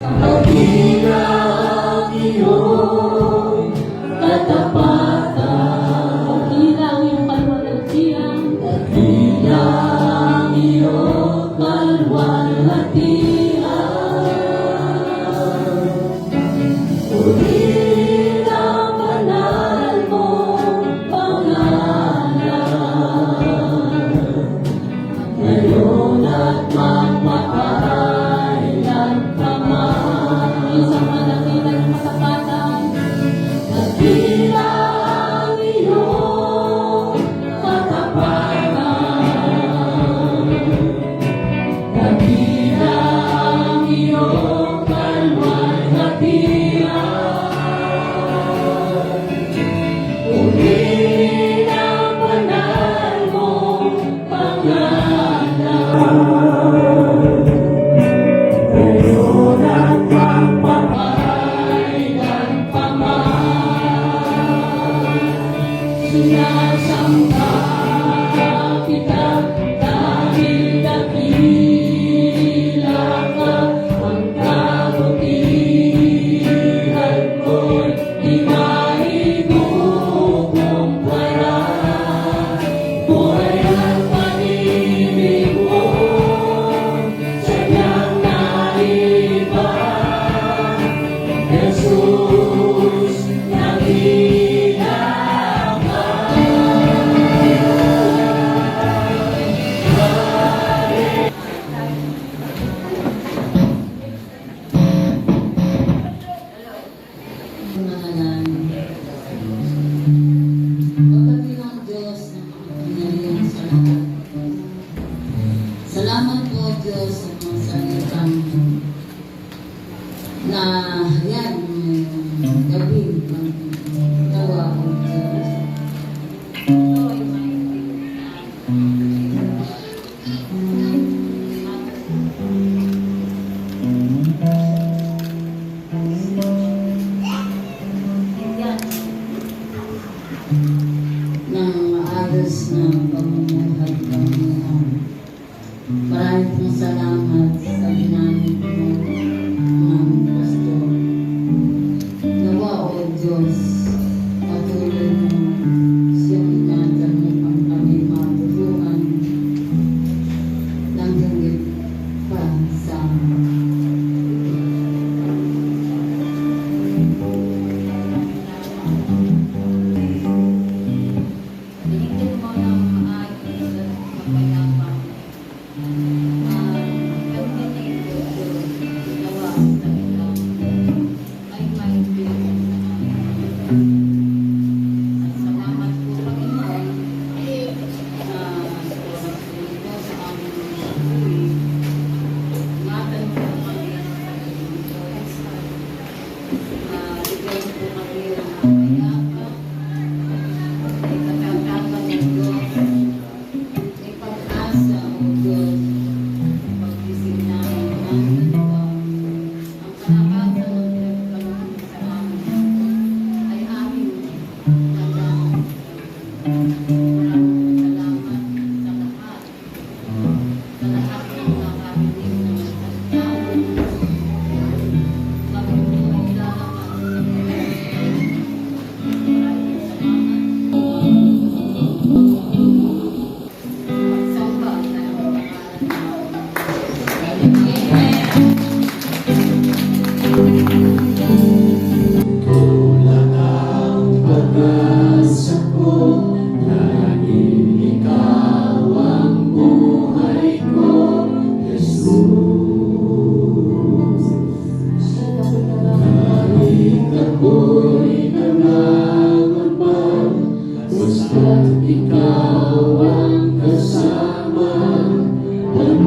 Ang Sinasampa kita na yan, gawin ng tawa ko. ng others ng pamumuhay Panginoon. Maraming salamat sa ginamit mo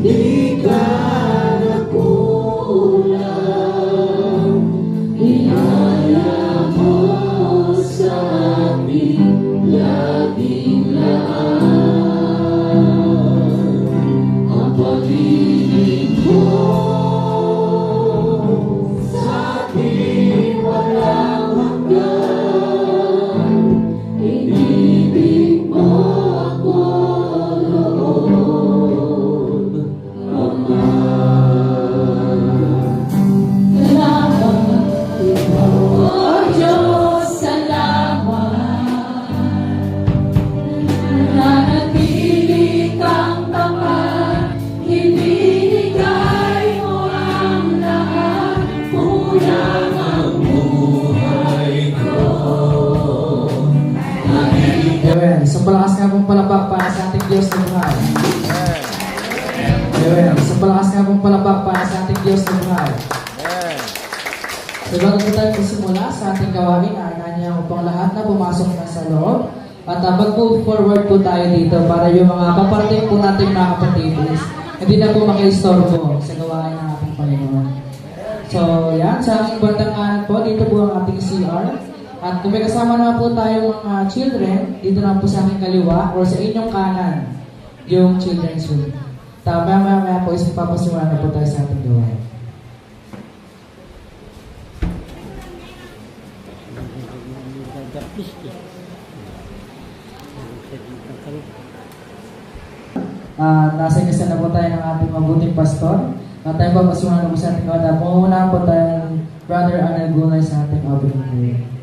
Yeah. Amen. So palakas nga pong palabak para sa ating Diyos na buhay. Amen. So palakas nga pong palabak para sa ating Diyos na buhay. So bago po tayo magsimula sa ating gawain, aananyan ko pong lahat na pumasok na sa loob. At uh, mag-move forward po tayo dito para yung mga kaparating po nating mga kapatid hindi na po makaistorbo sa gawain ng ating Panginoon. So, yan. Sa aking bandang po, dito po ang ating CR. At kung may kasama naman po tayong mga children, dito naman po sa aking kaliwa or sa inyong kanan, yung children's room. Tama, maya, maya po is papasimula na po tayo sa ating gawain. Ah, nasa isa na po tayo ng ating mabuting pastor. At tayo pa pasunod na po sa ating kawada. Muna po tayo ng Brother Anel Gulay sa ating opening prayer.